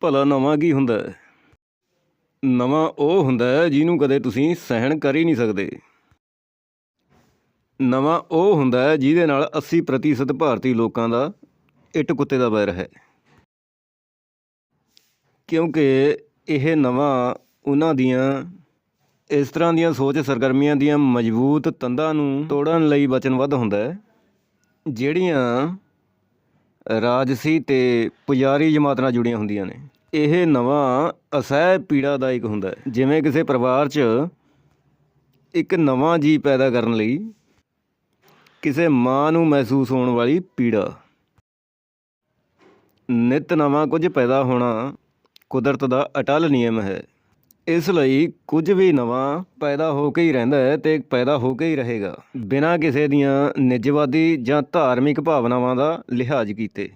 ਭਲਾ ਨਵਾਂ ਕੀ ਹੁੰਦਾ? ਨਵਾਂ ਉਹ ਹੁੰਦਾ ਜਿਹਨੂੰ ਕਦੇ ਤੁਸੀਂ ਸਹਿਣ ਕਰ ਹੀ ਨਹੀਂ ਸਕਦੇ। ਨਵਾਂ ਉਹ ਹੁੰਦਾ ਜਿਹਦੇ ਨਾਲ 80% ਭਾਰਤੀ ਲੋਕਾਂ ਦਾ ਇੱਟ ਕੁੱਤੇ ਦਾ ਵੈਰ ਹੈ। ਕਿਉਂਕਿ ਇਹ ਨਵਾਂ ਉਹਨਾਂ ਦੀਆਂ, ਇਸ ਤਰ੍ਹਾਂ ਦੀਆਂ ਸੋਚ ਸਰਗਰਮੀਆਂ ਦੀਆਂ ਮਜ਼ਬੂਤ ਤੰਦਾਂ ਨੂੰ ਤੋੜਨ ਲਈ ਵਚਨਬੱਧ ਹੁੰਦਾ ਹੈ, ਜਿਹੜੀਆਂ ਰਾਜਸੀ ਤੇ ਪੁਜਾਰੀ ਜਮਾਤ ਨਾਲ ਜੁੜੀਆਂ ਹੁੰਦੀਆਂ ਨੇ। ਇਹ ਨਵਾਂ ਅਸਹਿ ਪੀੜਾਦਾਇਕ ਹੁੰਦਾ ਜਿਵੇਂ ਕਿਸੇ ਪਰਿਵਾਰ 'ਚ ਇੱਕ ਨਵਾਂ ਜੀ ਪੈਦਾ ਕਰਨ ਲਈ ਕਿਸੇ ਮਾਂ ਨੂੰ ਮਹਿਸੂਸ ਹੋਣ ਵਾਲੀ ਪੀੜਾ। ਨਿਤ ਨਵਾਂ ਕੁਝ ਪੈਦਾ ਹੋਣਾ ਕੁਦਰਤ ਦਾ ਅਟਲ ਨਿਯਮ ਹੈ। ਇਸ ਲਈ ਕੁਝ ਵੀ ਨਵਾਂ ਪੈਦਾ ਹੋ ਕੇ ਹੀ ਰਹਿੰਦਾ ਹੈ ਤੇ ਪੈਦਾ ਹੋ ਕੇ ਹੀ ਰਹੇਗਾ। ਬਿਨਾਂ ਕਿਸੇ ਦੀਆਂ ਨਿੱਜਵਾਦੀ ਜਾਂ ਧਾਰਮਿਕ ਭਾਵਨਾਵਾਂ ਦਾ ਲਿਹਾਜ਼ ਕੀਤੇ।